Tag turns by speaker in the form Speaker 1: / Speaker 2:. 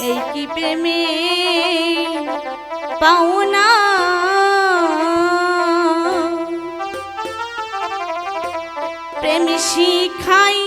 Speaker 1: এই কি প্রেমে পাওনা প্রেম শিখাই